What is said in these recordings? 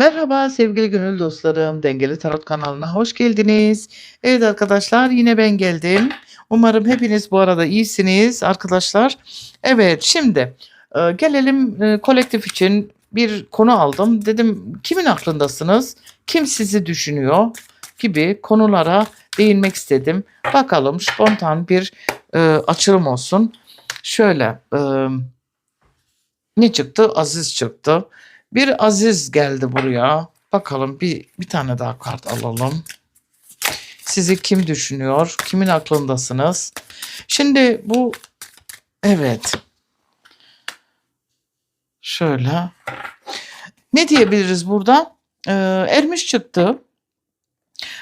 Merhaba sevgili gönül dostlarım. Dengeli Tarot kanalına hoş geldiniz. Evet arkadaşlar yine ben geldim. Umarım hepiniz bu arada iyisiniz arkadaşlar. Evet şimdi e, gelelim e, kolektif için bir konu aldım. Dedim kimin aklındasınız? Kim sizi düşünüyor? Gibi konulara değinmek istedim. Bakalım spontan bir e, açılım olsun. Şöyle e, ne çıktı? Aziz çıktı. Bir Aziz geldi buraya. Bakalım bir bir tane daha kart alalım. Sizi kim düşünüyor? Kimin aklındasınız? Şimdi bu evet. Şöyle. Ne diyebiliriz burada? Ee, ermiş çıktı.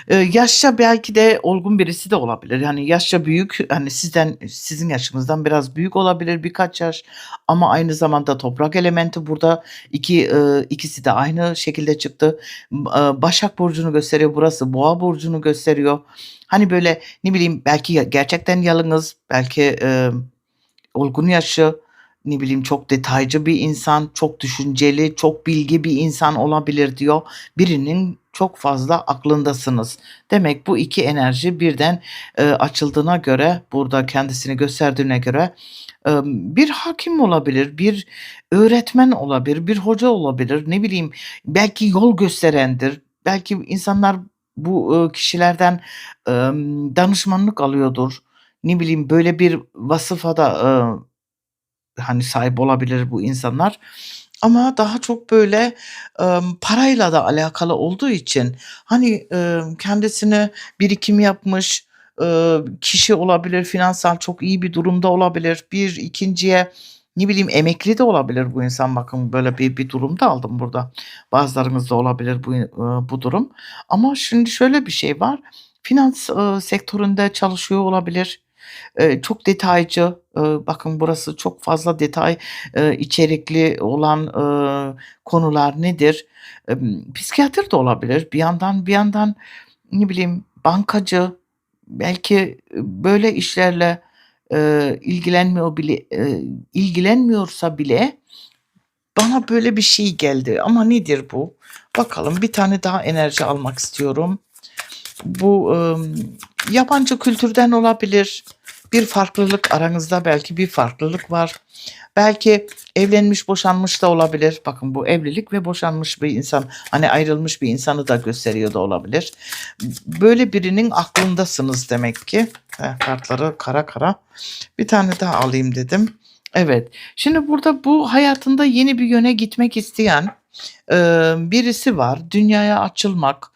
Ee, yaşça belki de olgun birisi de olabilir. Yani yaşça büyük, hani sizden sizin yaşınızdan biraz büyük olabilir birkaç yaş ama aynı zamanda toprak elementi burada iki e, ikisi de aynı şekilde çıktı. E, Başak burcunu gösteriyor burası, Boğa burcunu gösteriyor. Hani böyle ne bileyim belki gerçekten yalınız, belki e, olgun yaşı, ne bileyim çok detaycı bir insan, çok düşünceli, çok bilgi bir insan olabilir diyor. Birinin çok fazla aklındasınız. Demek bu iki enerji birden e, açıldığına göre, burada kendisini gösterdiğine göre e, bir hakim olabilir, bir öğretmen olabilir, bir hoca olabilir, ne bileyim belki yol gösterendir. Belki insanlar bu e, kişilerden e, danışmanlık alıyordur. Ne bileyim böyle bir vasıfa da e, hani sahip olabilir bu insanlar. Ama daha çok böyle emm, parayla da alakalı olduğu için hani emm, kendisine birikim yapmış eee, kişi olabilir, finansal çok iyi bir durumda olabilir. Bir ikinciye ne bileyim emekli de olabilir bu insan. Bakın böyle bir bir durum da aldım burada. Bazılarınızda olabilir bu eee, bu durum. Ama şimdi şöyle bir şey var. Finans eee, sektöründe çalışıyor olabilir. Eee, çok detaycı, bakın burası çok fazla detay, eee, içerikli olan, eee, konular nedir? Emm, psikiyatr da olabilir. Bir yandan bir yandan ne bileyim bankacı, belki, böyle işlerle, ilgilenmiyor bile ilgilenmiyorsa bile bana böyle bir şey geldi ama nedir bu? Bakalım bir tane daha enerji almak istiyorum. Bu, emm, yabancı kültürden olabilir. Bir farklılık aranızda belki bir farklılık var. Belki evlenmiş, boşanmış da olabilir. Bakın bu evlilik ve boşanmış bir insan, hani ayrılmış bir insanı da gösteriyor da olabilir. Böyle birinin aklındasınız demek ki. Heh, kartları kara kara. Bir tane daha alayım dedim. Evet. Şimdi burada bu hayatında yeni bir yöne gitmek isteyen eee, birisi var. Dünyaya açılmak,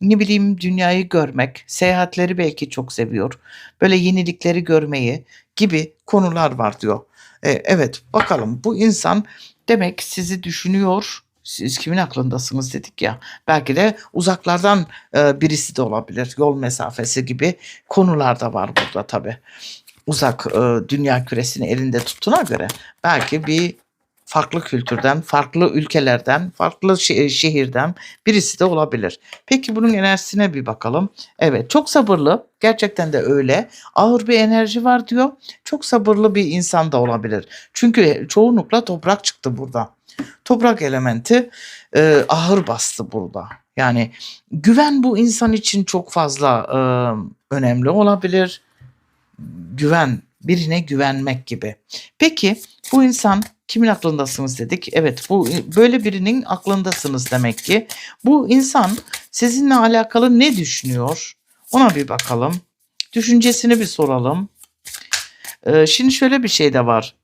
ne bileyim dünyayı görmek, seyahatleri belki çok seviyor. Böyle yenilikleri görmeyi gibi konular var diyor. E, evet bakalım bu insan demek sizi düşünüyor. Siz kimin aklındasınız dedik ya. Belki de uzaklardan e, birisi de olabilir. Yol mesafesi gibi konular da var burada tabii. Uzak e, dünya küresini elinde tuttuğuna göre belki bir farklı kültürden, farklı ülkelerden, farklı şe- şehirden birisi de olabilir. Peki bunun enerjisine bir bakalım. Evet çok sabırlı. Gerçekten de öyle. Ağır bir enerji var diyor. Çok sabırlı bir insan da olabilir. Çünkü çoğunlukla toprak çıktı burada. Toprak elementi e, ağır bastı burada. Yani güven bu insan için çok fazla e, önemli olabilir. Güven, birine güvenmek gibi. Peki bu insan kimin aklındasınız dedik. Evet bu böyle birinin aklındasınız demek ki. Bu insan sizinle alakalı ne düşünüyor? Ona bir bakalım. Düşüncesini bir soralım. Ee, şimdi şöyle bir şey de var.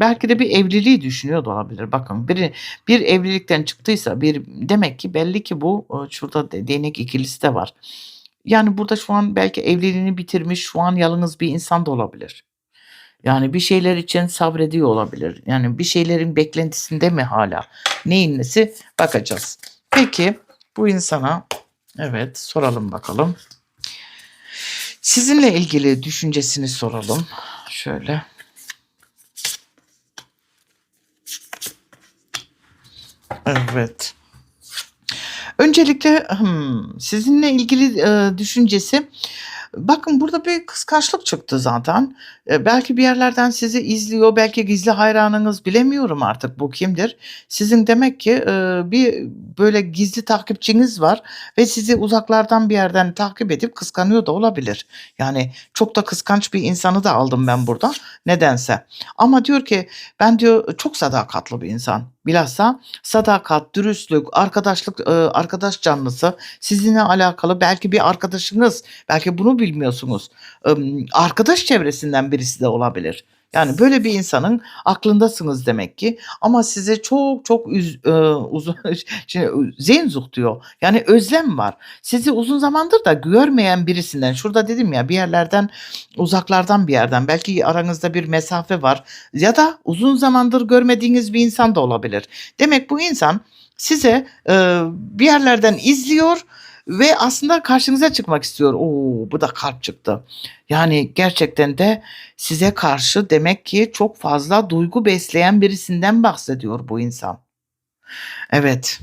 Belki de bir evliliği düşünüyor da olabilir. Bakın biri bir evlilikten çıktıysa bir demek ki belli ki bu e, şurada de- değnek ikilisi de var. Yani burada şu an belki evliliğini bitirmiş, şu an yalnız bir insan da olabilir. Yani bir şeyler için sabrediyor olabilir. Yani bir şeylerin beklentisinde mi hala? Neyin nesi? Bakacağız. Peki bu insana evet soralım bakalım. Sizinle ilgili düşüncesini soralım. Şöyle. Evet. Öncelikle hmm, sizinle ilgili e, düşüncesi Bakın burada bir kıskançlık çıktı zaten. Eee, belki bir yerlerden sizi izliyor, belki gizli hayranınız, bilemiyorum artık bu kimdir. Sizin demek ki, eee, bir böyle gizli takipçiniz var ve sizi uzaklardan bir yerden takip edip kıskanıyor da olabilir. Yani çok da kıskanç bir insanı da aldım ben burada nedense. Ama diyor ki ben diyor çok sadakatli bir insan. Bilhassa sadakat, dürüstlük, arkadaşlık, eee, arkadaş canlısı, sizinle alakalı belki bir arkadaşınız, belki bunu bilmiyorsunuz. Arkadaş çevresinden birisi de olabilir. Yani böyle bir insanın aklındasınız demek ki ama size çok çok üz eee, uzun şimdi Sehnsucht diyor. Yani özlem var. Sizi uzun zamandır da görmeyen birisinden, şurada dedim ya bir yerlerden, uzaklardan bir yerden, belki aranızda bir mesafe var ya da uzun zamandır görmediğiniz bir insan da olabilir. Demek bu insan size, eee, bir yerlerden izliyor ve aslında karşınıza çıkmak istiyor. O! Bu da kalp çıktı. Yani gerçekten de size karşı demek ki çok fazla duygu besleyen birisinden bahsediyor bu insan. Evet.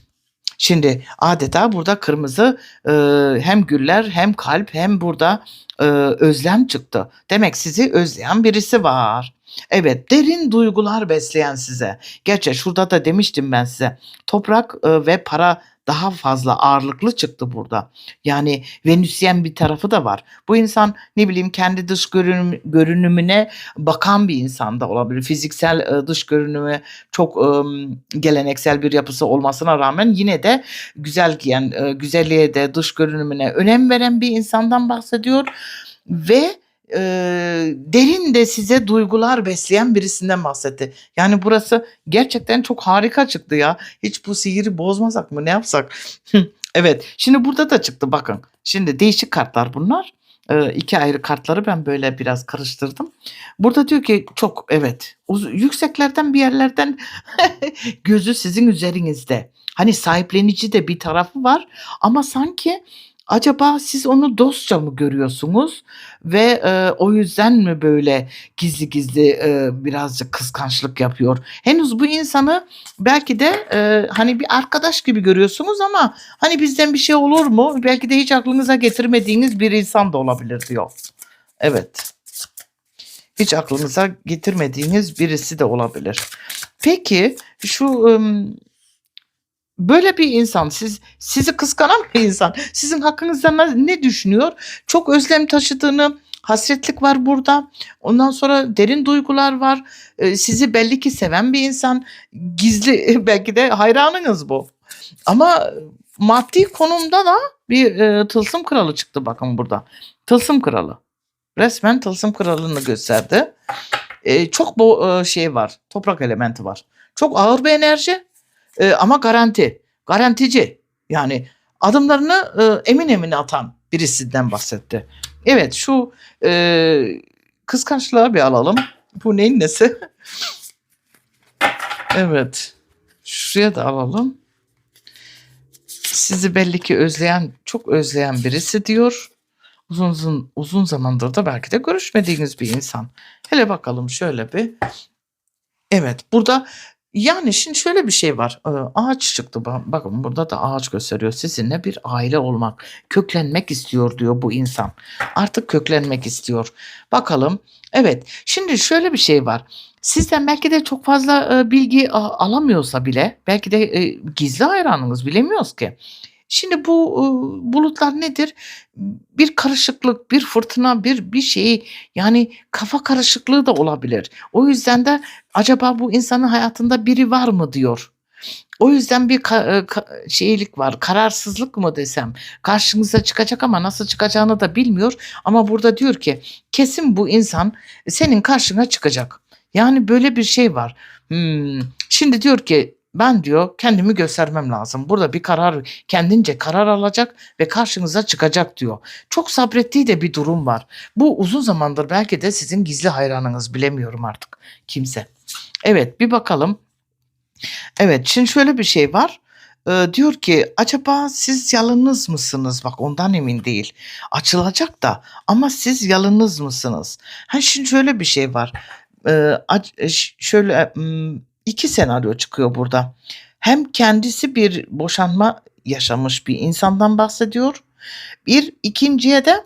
Şimdi adeta burada kırmızı, eee, hem güller hem kalp hem burada, eee, özlem çıktı. Demek sizi özleyen birisi var. Evet, derin duygular besleyen size. Gerçi şurada da demiştim ben size. Toprak, eee, ve para daha fazla ağırlıklı çıktı burada. Yani Venüsyen bir tarafı da var. Bu insan ne bileyim kendi dış görünüm görünümüne bakan bir insan da olabilir. Fiziksel, eee, dış görünümü çok, emm, geleneksel bir yapısı olmasına rağmen yine de güzel giyen, eee, güzelliğe de dış görünümüne önem veren bir insandan bahsediyor ve, eee, derin de size duygular besleyen birisinden bahsetti. Yani burası gerçekten çok harika çıktı ya. Hiç bu sihiri bozmasak mı, ne yapsak? Evet, şimdi burada da çıktı bakın. Şimdi değişik kartlar bunlar. Eee, 2 ayrı kartları ben böyle biraz karıştırdım. Burada diyor ki çok evet, yükseklerden bir yerlerden gözü sizin üzerinizde. Hani sahiplenici de bir tarafı var ama sanki acaba siz onu dostça mı görüyorsunuz ve, eee, o yüzden mi böyle gizli gizli, eee, birazcık kıskançlık yapıyor? Henüz bu insanı belki de, eee, hani bir arkadaş gibi görüyorsunuz ama hani bizden bir şey olur mu? Belki de hiç aklınıza getirmediğiniz bir insan da olabilir diyor. Evet. Hiç aklınıza getirmediğiniz birisi de olabilir. Peki şu, böyle bir insan, siz sizi kıskanan bir insan sizin hakkınızda ne düşünüyor? Çok özlem taşıdığını, hasretlik var burada. Ondan sonra derin duygular var. Eee, sizi belli ki seven bir insan. Gizli belki de hayranınız bu. Ama maddi konumda da bir, eee, tılsım kralı çıktı bakın burada. Tılsım kralı. Resmen tılsım kralını gösterdi. Eee, çok bu, eee, şey var, toprak elementi var. Çok ağır bir enerji, eee, ama garanti. Garantici. Yani adımlarını, ııı, emin emin atan birisinden bahsetti. Evet, şu, eee, kıskançlığı bir alalım. Bu neyin nesi? Evet. Şuraya da alalım. Sizi belli ki özleyen, çok özleyen birisi diyor. Uzun uzun uzun zamandır da belki de görüşmediğiniz bir insan. Hele bakalım şöyle bir. Evet, burada yani şimdi şöyle bir şey var. Eee, ağaç çıktı. Ba bakın burada da ağaç gösteriyor. Sizinle bir aile olmak, köklenmek istiyor diyor bu insan. Artık köklenmek istiyor. Bakalım. Evet, şimdi şöyle bir şey var. Sizden belki de çok fazla, eee, bilgi alamıyorsa bile belki de, eee, gizli hayranınız bilemiyoruz ki. Şimdi bu, ııı, bulutlar nedir? Bir karışıklık, bir fırtına, bir bir şey yani kafa karışıklığı da olabilir. O yüzden de acaba bu insanın hayatında biri var mı diyor. O yüzden bir ka şeylik var, kararsızlık mı desem? Karşınıza çıkacak ama nasıl çıkacağını da bilmiyor ama burada diyor ki kesin bu insan senin karşına çıkacak. Yani böyle bir şey var. Hımm, şimdi diyor ki ben diyor kendimi göstermem lazım. Burada bir karar kendince karar alacak ve karşınıza çıkacak diyor. Çok sabrettiği de bir durum var. Bu uzun zamandır belki de sizin gizli hayranınız bilemiyorum artık kimse. Evet, bir bakalım. Evet, şimdi şöyle bir şey var. Eee, diyor ki acaba siz yalnız mısınız? Bak ondan emin değil. Açılacak da ama siz yalnız mısınız? Ha, şimdi şöyle bir şey var. Eee, aç ş şöyle, 2 senaryo çıkıyor burada. Hem kendisi bir boşanma yaşamış bir insandan bahsediyor. Bir, 2'nciye de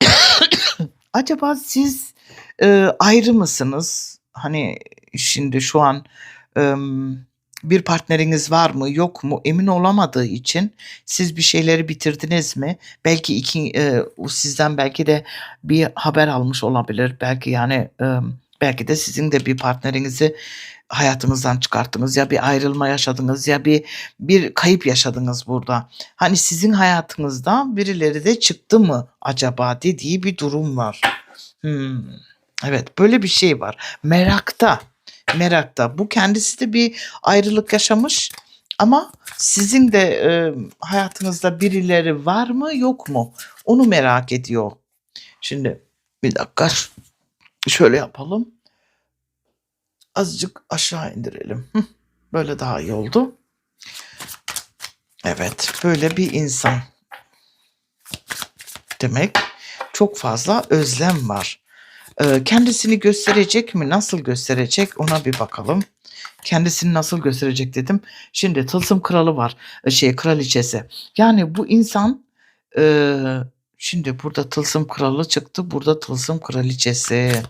Acaba siz, eee, ayrı mısınız? Hani, şimdi şu an, emm, bir partneriniz var mı, yok mu emin olamadığı için siz bir şeyleri bitirdiniz mi? Belki iki o sizden belki de bir haber almış olabilir. Belki, yani, emm, belki de sizin de bir partnerinizi hayatınızdan çıkarttınız ya bir ayrılma yaşadınız ya bir bir kayıp yaşadınız burada. Hani, sizin hayatınızdan birileri de çıktı mı acaba dediği bir durum var. Hımm. Evet, böyle bir şey var. Merakta, merakta. Bu kendisi de bir ayrılık yaşamış ama sizin de, emm, hayatınızda birileri var mı, yok mu? Onu merak ediyor. Şimdi bir dakika, şöyle yapalım. Azıcık aşağı indirelim. Böyle daha iyi oldu. Evet, böyle bir insan. Demek çok fazla özlem var. Eee, kendisini gösterecek mi? Nasıl gösterecek? Ona bir bakalım. Kendisini nasıl gösterecek dedim. Şimdi tılsım kralı var, eee, şey kraliçesi. Yani bu insan, eee, şimdi burada tılsım kralı çıktı, burada tılsım kraliçesi.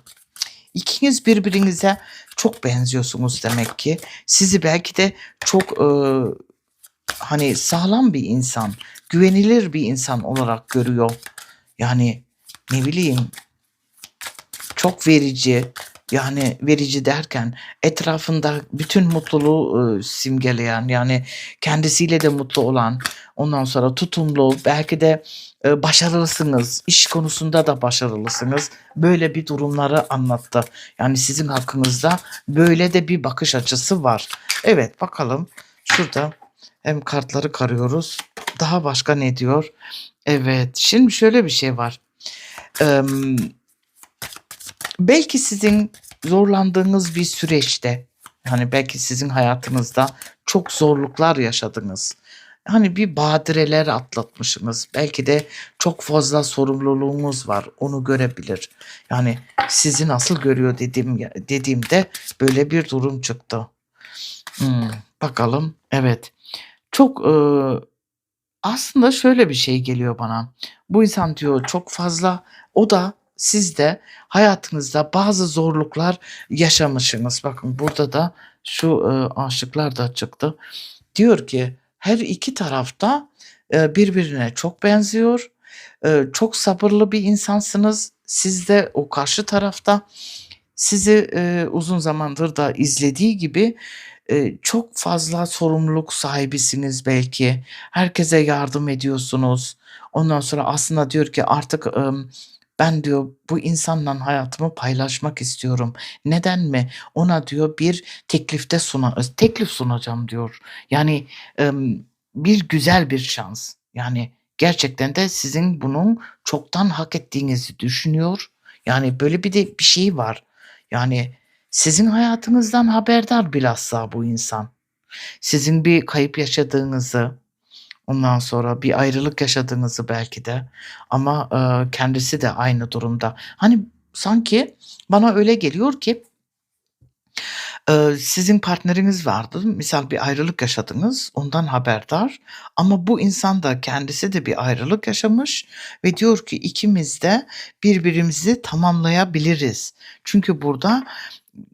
İkiniz birbirinize çok benziyorsunuz demek ki. Sizi belki de çok, ııı, hani, sağlam bir insan, güvenilir bir insan olarak görüyor. Yani, ne bileyim çok verici, yani, verici derken etrafında bütün mutluluğu, ııı, simgeleyen, yani, kendisiyle de mutlu olan, ondan sonra tutumlu, belki de, eee, başarılısınız, iş konusunda da başarılısınız. Böyle bir durumları anlattı. Yani, sizin hakkınızda böyle de bir bakış açısı var. Evet, bakalım. Şurada hem kartları karıyoruz. Daha başka ne diyor? Evet, şimdi şöyle bir şey var. Emm belki sizin zorlandığınız bir süreçte, hani, belki sizin hayatınızda çok zorluklar yaşadınız. Hani, bir badireler atlatmışsınız. Belki de çok fazla sorumluluğunuz var, onu görebilir. Yani, sizi nasıl görüyor dediğim dediğimde böyle bir durum çıktı. Hımm, bakalım. Evet. Çok, ııı, aslında şöyle bir şey geliyor bana. Bu insan diyor çok fazla o da siz de hayatınızda bazı zorluklar yaşamışsınız. Bakın burada da şu, ııı, aşıklar da çıktı. Diyor ki her iki taraf da, eee, birbirine çok benziyor. Eee, çok sabırlı bir insansınız. Siz de o karşı taraf da sizi, eee, uzun zamandır da izlediği gibi, çok fazla sorumluluk sahibisiniz belki. Herkese yardım ediyorsunuz. Ondan sonra aslında diyor ki artık, ben diyor bu insanla hayatımı paylaşmak istiyorum. Neden mi? Ona diyor bir teklifte suna teklif sunacağım diyor. Yani, bir güzel bir şans. Yani, gerçekten de sizin bunun çoktan hak ettiğinizi düşünüyor. Yani, böyle bir de bir şey var. Yani, sizin hayatınızdan haberdar bilhassa bu insan. Sizin bir kayıp yaşadığınızı, ondan sonra bir ayrılık yaşadığınızı belki de ama, eee, kendisi de aynı durumda. Hani, sanki bana öyle geliyor ki eee, sizin partneriniz vardı. Misal bir ayrılık yaşadınız, ondan haberdar ama bu insan da kendisi de bir ayrılık yaşamış ve diyor ki ikimiz de birbirimizi tamamlayabiliriz. Çünkü burada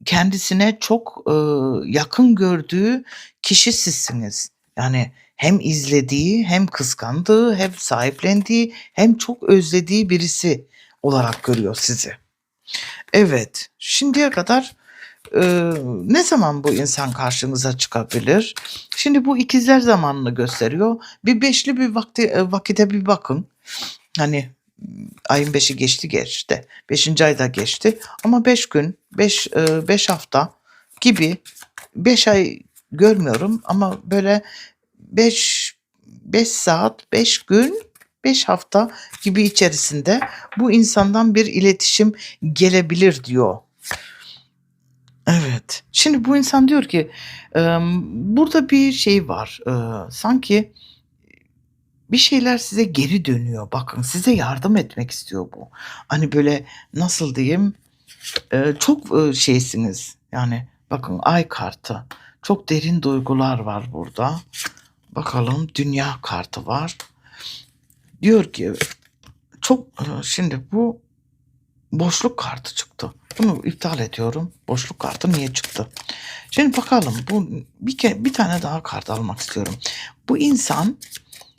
kendisine çok, ııı, yakın gördüğü kişi sizsiniz. Yani, hem izlediği hem kıskandığı hem sahiplendiği hem çok özlediği birisi olarak görüyor sizi. Evet, şimdiye kadar, ııı, ne zaman bu insan karşınıza çıkabilir? Şimdi bu ikizler zamanını gösteriyor. Bir beşli bir vakti vakite bir bakın. Hani, ayın 5'i geçti geçti. 5. ay da geçti ama 5 gün, 5, eee, 5 hafta gibi 5 ay görmüyorum ama böyle 5 5 saat, 5 gün, 5 hafta gibi içerisinde bu insandan bir iletişim gelebilir diyor. Evet. Şimdi bu insan diyor ki, emm, burada bir şey var. Iıı, sanki bir şeyler size geri dönüyor. Bakın size yardım etmek istiyor bu. Hani, böyle nasıl diyeyim? Eee, çok, ııı, şeysiniz, yani bakın ay kartı. Çok derin duygular var burada. Bakalım dünya kartı var. Diyor ki çok e, şimdi bu boşluk kartı çıktı. Bunu iptal ediyorum. Boşluk kartı niye çıktı? Şimdi bakalım bu bir ke bir tane daha kart almak istiyorum. Bu insan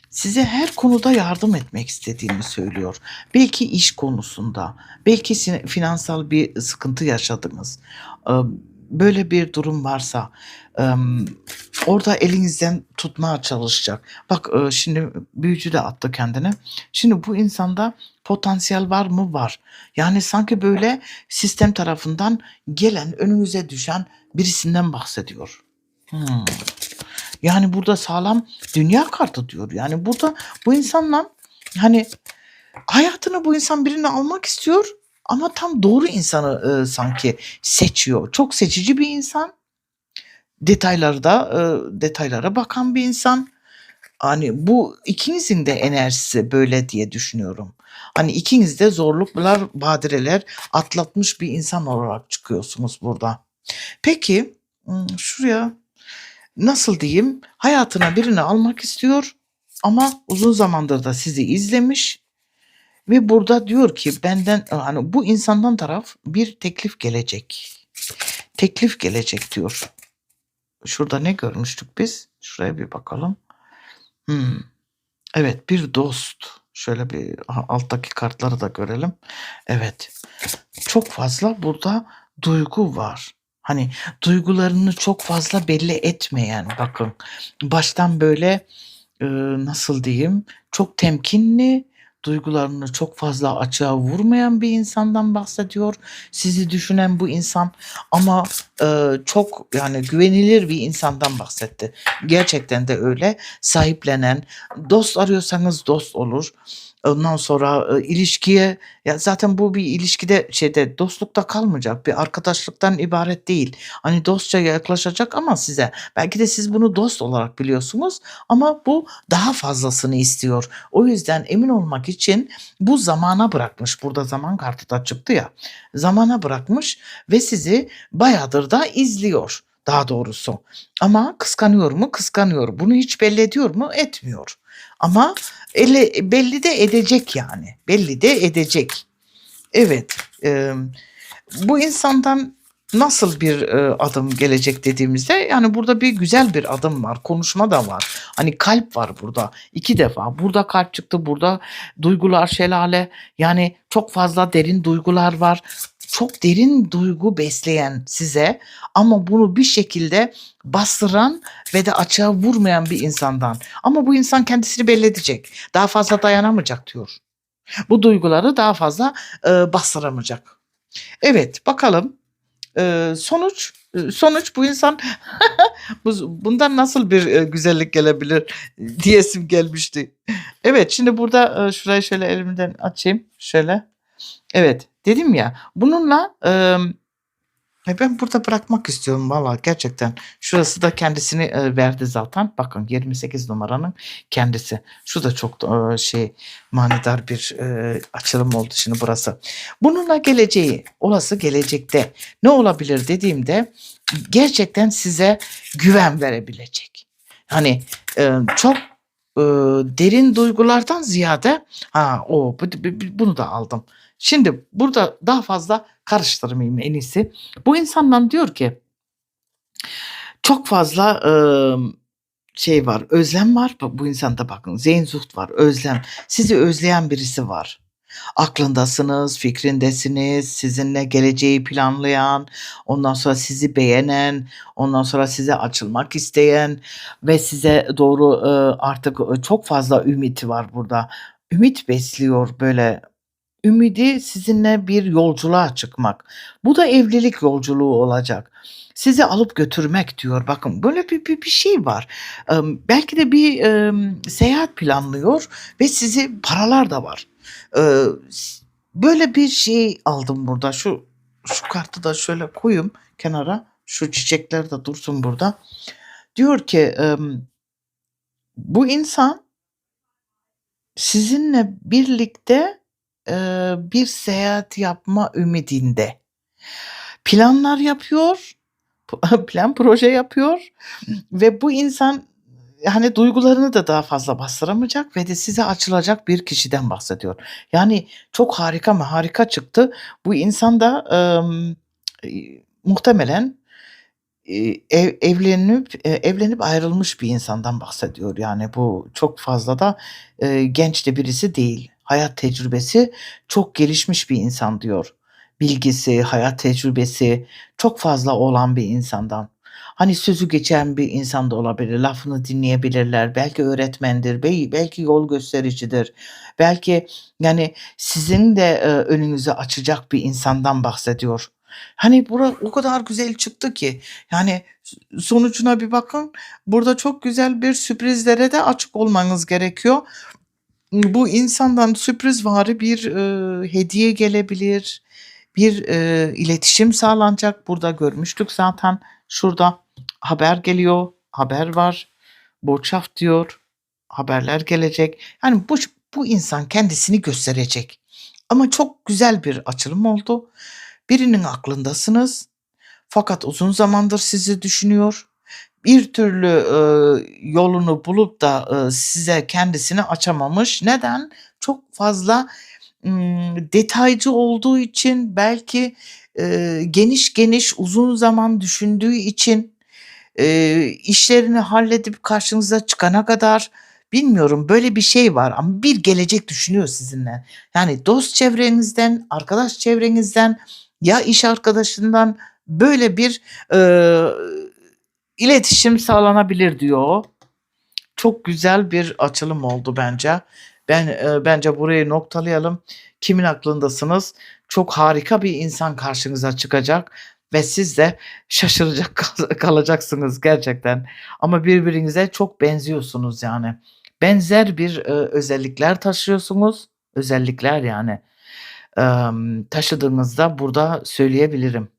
size her konuda yardım etmek istediğini söylüyor. Belki iş konusunda, belki finansal bir sıkıntı yaşadınız. Böyle bir durum varsa orada elinizden tutmaya çalışacak. Bak e, şimdi büyücü de attı kendini. Şimdi bu insanda potansiyel var mı? Var. Yani sanki böyle sistem tarafından gelen, önünüze düşen birisinden bahsediyor. Hmm. Yani burada sağlam dünya kartı diyor. Yani burada bu insanla hani hayatını bu insan birini almak istiyor ama tam doğru insanı e, sanki seçiyor. Çok seçici bir insan. Detaylarda e, detaylara bakan bir insan. Hani bu ikinizin de enerjisi böyle diye düşünüyorum. Hani ikiniz de zorluklar, badireler atlatmış bir insan olarak çıkıyorsunuz burada. Peki şuraya nasıl diyeyim hayatına birini almak istiyor ama uzun zamandır da sizi izlemiş ve burada diyor ki benden hani bu insandan taraf bir teklif gelecek. Teklif gelecek diyor. Şurada ne görmüştük biz? Şuraya bir bakalım. Hmm. Evet bir dost. Şöyle bir alttaki kartları da görelim. Evet. Çok fazla burada duygu var. Hani duygularını çok fazla belli etmeyen bakın. Baştan böyle e, nasıl diyeyim çok temkinli duygularını çok fazla açığa vurmayan bir insandan bahsediyor. Sizi düşünen bu insan ama e, çok yani güvenilir bir insandan bahsetti. Gerçekten de öyle. Sahiplenen, dost arıyorsanız dost olur. Ondan sonra e, ilişkiye ya zaten bu bir ilişkide şeyde dostlukta kalmayacak. Bir arkadaşlıktan ibaret değil. Hani dostça yaklaşacak ama size belki de siz bunu dost olarak biliyorsunuz ama bu daha fazlasını istiyor. O yüzden emin olmak için bu zamana bırakmış. Burada zaman kartı da çıktı ya. Zamana bırakmış ve sizi bayağıdır da izliyor daha doğrusu. Ama kıskanıyor mu? Kıskanıyor. Bunu hiç belli ediyor mu? Etmiyor. Ama ele, belli de edecek yani. Belli de edecek. Evet. e, bu insandan nasıl bir e, adım gelecek dediğimizde yani burada bir güzel bir adım var. Konuşma da var. Hani kalp var burada. iki defa. Burada kalp çıktı. Burada duygular şelale. Yani çok fazla derin duygular var. Çok derin duygu besleyen size ama bunu bir şekilde bastıran ve de açığa vurmayan bir insandan. Ama bu insan kendisini belli edecek. Daha fazla dayanamayacak diyor. Bu duyguları daha fazla e, bastıramayacak. Evet bakalım e, sonuç e, sonuç bu insan bu- bundan nasıl bir e, güzellik gelebilir diyesim gelmişti. Evet şimdi burada e, şurayı şöyle elimden açayım şöyle. Evet dedim ya bununla e, ben burada bırakmak istiyorum valla gerçekten. Şurası da kendisini e, verdi zaten. Bakın 28 numaranın kendisi. Şu da çok e, şey manidar bir e, açılım oldu şimdi burası. Bununla geleceği, olası gelecekte ne olabilir dediğimde gerçekten size güven verebilecek. Hani e, çok e, derin duygulardan ziyade ha o bu- bu- bu- bunu da aldım. Şimdi burada daha fazla karıştırmayayım en iyisi. Bu insandan diyor ki çok fazla e, şey var, özlem var. Bu insanda bakın Zeynzuht var, özlem. Sizi özleyen birisi var. Aklındasınız, fikrindesiniz, sizinle geleceği planlayan, ondan sonra sizi beğenen, ondan sonra size açılmak isteyen ve size doğru e, artık çok fazla ümiti var burada. Ümit besliyor böyle ümidi sizinle bir yolculuğa çıkmak. Bu da evlilik yolculuğu olacak. Sizi alıp götürmek diyor. Bakın böyle bir, bir, bir şey var. Em, belki de bir em, seyahat planlıyor ve sizi paralar da var. Ee, böyle bir şey aldım burada. Şu şu kartı da şöyle koyayım kenara. Şu çiçekler de dursun burada. Diyor ki em, bu insan sizinle birlikte e, bir seyahat yapma ümidinde. Planlar yapıyor, plan proje yapıyor ve bu insan hani duygularını da daha fazla bastıramayacak ve de size açılacak bir kişiden bahsediyor. Yani çok harika mı harika çıktı. Bu insan da eee, muhtemelen, ev evlenip, eee, evlenip ayrılmış bir insandan bahsediyor. Yani bu çok fazla da, eee, genç de birisi değil. Hayat tecrübesi çok gelişmiş bir insan diyor. Bilgisi, hayat tecrübesi çok fazla olan bir insandan. Hani sözü geçen bir insan da olabilir. Lafını dinleyebilirler. Belki öğretmendir, belki yol göstericidir. Belki, yani, sizin de, eee, önünüzü açacak bir insandan bahsediyor. Hani, bura o kadar güzel çıktı ki. Yani, sonucuna bir bakın. Burada çok güzel bir sürprizlere de açık olmanız gerekiyor. Bu insandan sürprizvari bir, eee, hediye gelebilir. Bir, eee, iletişim sağlanacak. Burada görmüştük zaten. Şurada haber geliyor, haber var. Botschaft diyor. Haberler gelecek. Yani, bu bu insan kendisini gösterecek. Ama çok güzel bir açılım oldu. Birinin aklındasınız fakat uzun zamandır sizi düşünüyor. Bir türlü, eee, yolunu bulup da, ııı, size kendisini açamamış. Neden? Çok fazla, ımm, detaycı olduğu için, belki, eee, geniş geniş uzun zaman düşündüğü için, eee, işlerini halledip karşınıza çıkana kadar bilmiyorum, böyle bir şey var ama bir gelecek düşünüyor sizinle. Yani dost çevrenizden, arkadaş çevrenizden ya iş arkadaşından böyle bir, eee, iletişim sağlanabilir diyor. Çok güzel bir açılım oldu bence. Ben, eee, bence burayı noktalayalım. Kimin aklındasınız? Çok harika bir insan karşınıza çıkacak ve siz de şaşıracak kal kalacaksınız gerçekten. Ama birbirinize çok benziyorsunuz yani. Benzer bir, eee, özellikler taşıyorsunuz. Özellikler yani. Emm, taşıdığınızda burada söyleyebilirim.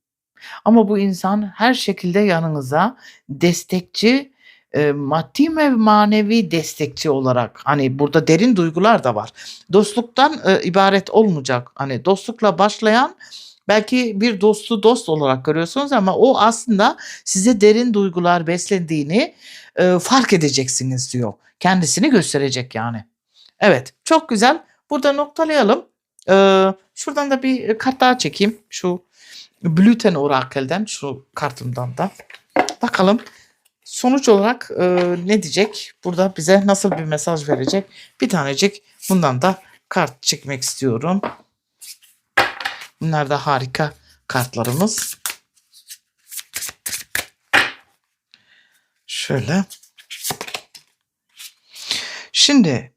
Ama bu insan her şekilde yanınıza destekçi, eee, maddi ve manevi destekçi olarak, hani, burada derin duygular da var. Dostluktan, eee, ibaret olmayacak. Hani, dostlukla başlayan belki bir dostu dost olarak görüyorsunuz ama o aslında size derin duygular beslediğini, eee, fark edeceksiniz diyor. Kendisini gösterecek yani. Evet, çok güzel. Burada noktalayalım. Eee, şuradan da bir, kart daha çekeyim. Şu Blüten Orakel'den, şu kartımdan da. Bakalım sonuç olarak, eee, ne diyecek? Burada bize nasıl bir mesaj verecek? Bir tanecik bundan da kart çekmek istiyorum. Bunlar da harika kartlarımız. Şöyle. Şimdi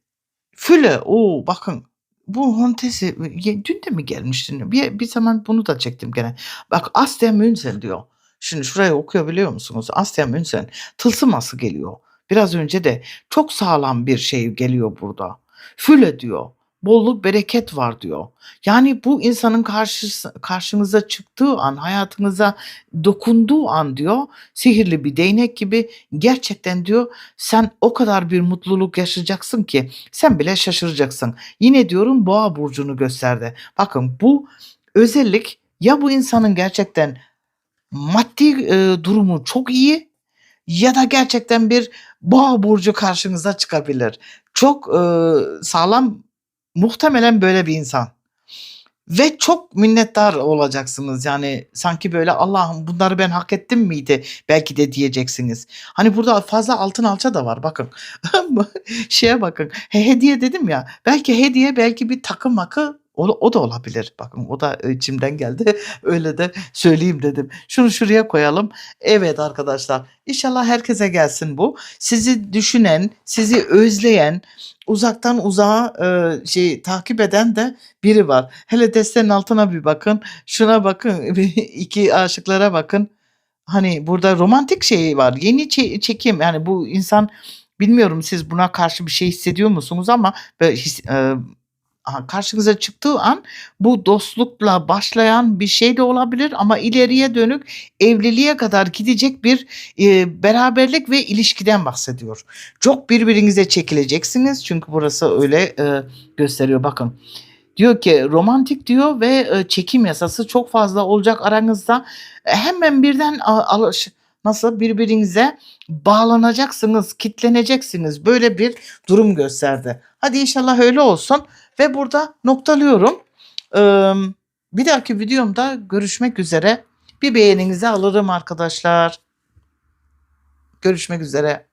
Fülle, o bakın bu Hontesi ye dün de mi gelmişti? Bir bir zaman bunu da çektim gene. Bak Asya Münzen diyor. Şimdi şurayı okuyabiliyor musunuz? Asya Münzen. Tılsım ası geliyor. Biraz önce de çok sağlam bir şey geliyor burada. Fülle diyor. Bolluk, bereket var diyor. Yani bu insanın karşısı karşınıza çıktığı an, hayatınıza dokunduğu an diyor, sihirli bir değnek gibi gerçekten diyor, sen o kadar bir mutluluk yaşayacaksın ki sen bile şaşıracaksın. Yine diyorum Boğa burcunu gösterdi. Bakın bu özellik ya bu insanın gerçekten maddi, eee, durumu çok iyi ya da gerçekten bir Boğa burcu karşınıza çıkabilir. Çok, eee, sağlam muhtemelen böyle bir insan. Ve çok minnettar olacaksınız. Yani sanki böyle Allah'ım bunları ben hak ettim miydi belki de diyeceksiniz. Hani burada fazla altın alça da var bakın. Şeye bakın. He hediye dedim ya. Belki hediye belki bir takı makı o o da olabilir. Bakın o da içimden geldi. Öyle de söyleyeyim dedim. Şunu şuraya koyalım. Evet arkadaşlar inşallah herkese gelsin bu. Sizi düşünen, sizi özleyen, uzaktan uzağa, eee, şey takip eden de biri var. Hele destenin altına bir bakın. Şuna bakın. 2 aşıklara bakın. Hani burada romantik şey var. Yeni çe çekim yani bu insan bilmiyorum siz buna karşı bir şey hissediyor musunuz ama böyle his aha karşınıza çıktığı an bu dostlukla başlayan bir şey de olabilir ama ileriye dönük evliliğe kadar gidecek bir, eee, beraberlik ve ilişkiden bahsediyor. Çok birbirinize çekileceksiniz çünkü burası öyle, eee, gösteriyor bakın. Diyor ki romantik diyor ve, eee, çekim yasası çok fazla olacak aranızda. Hemen birden alış nasıl birbirinize bağlanacaksınız, kitleneceksiniz. Böyle bir durum gösterdi. Hadi inşallah öyle olsun ve burada noktalıyorum. Bir dahaki videomda görüşmek üzere. Bir beğeninizi alırım arkadaşlar. Görüşmek üzere.